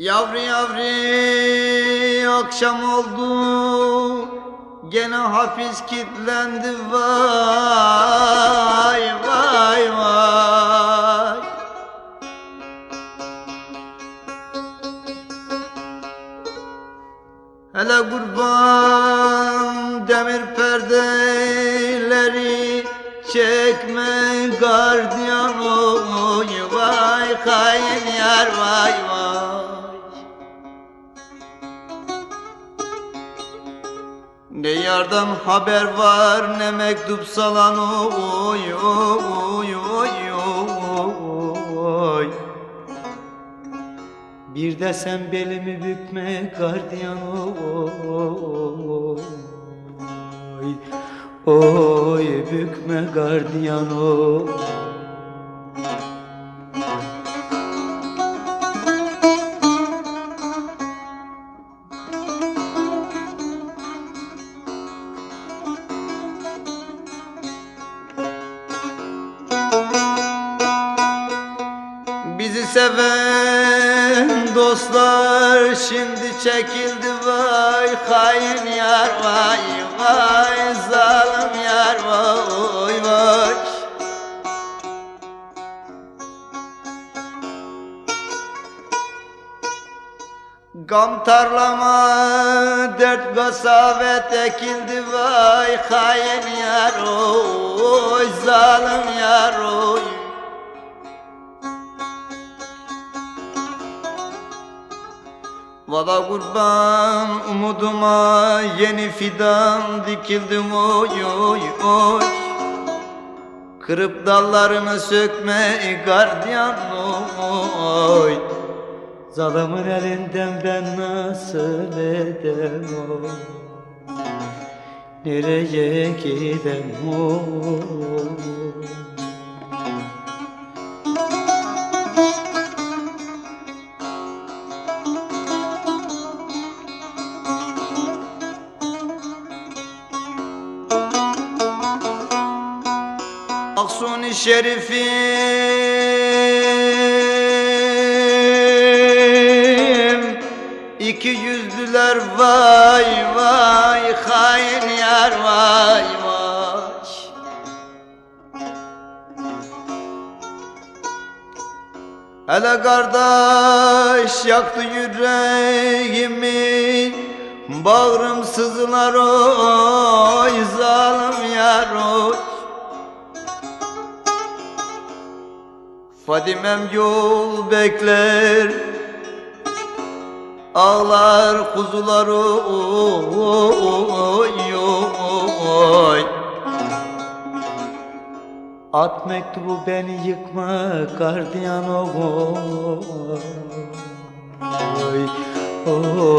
Yavru yavru akşam oldu. Gene hapis kilitlendi. Vay vay vay. Hele kurban demir perdeleri çekme gardiyan. Oy vay hain yar vay vay yardan haber var ne mektup salan oy oy oy oy. Bir de sen belimi bükme gardiyan oy. Oy bükme gardiyan oy seven dostlar şimdi çekildi vay hain yar vay vay zalim yar vay vay. Gam tarlama dert gasavet ekildi vay hain yar oy zalim yar oy Valla kurban umuduma yeni fidan dikildim oy oy oy. Kırıp dallarını sökme gardiyan oy. Zalımın elinden ben nasıl edem oy. Nereye gidem oy Aksuni şerifim iki yüzlüler vay vay hain yar vay vay. Hele kardeş yaktı yüreğimi Bağrım sızılar oy zalim yar oy Fadimem yol bekler Ağlar kuzular oy oy. At mektubu beni yıkma gardiyan oy oy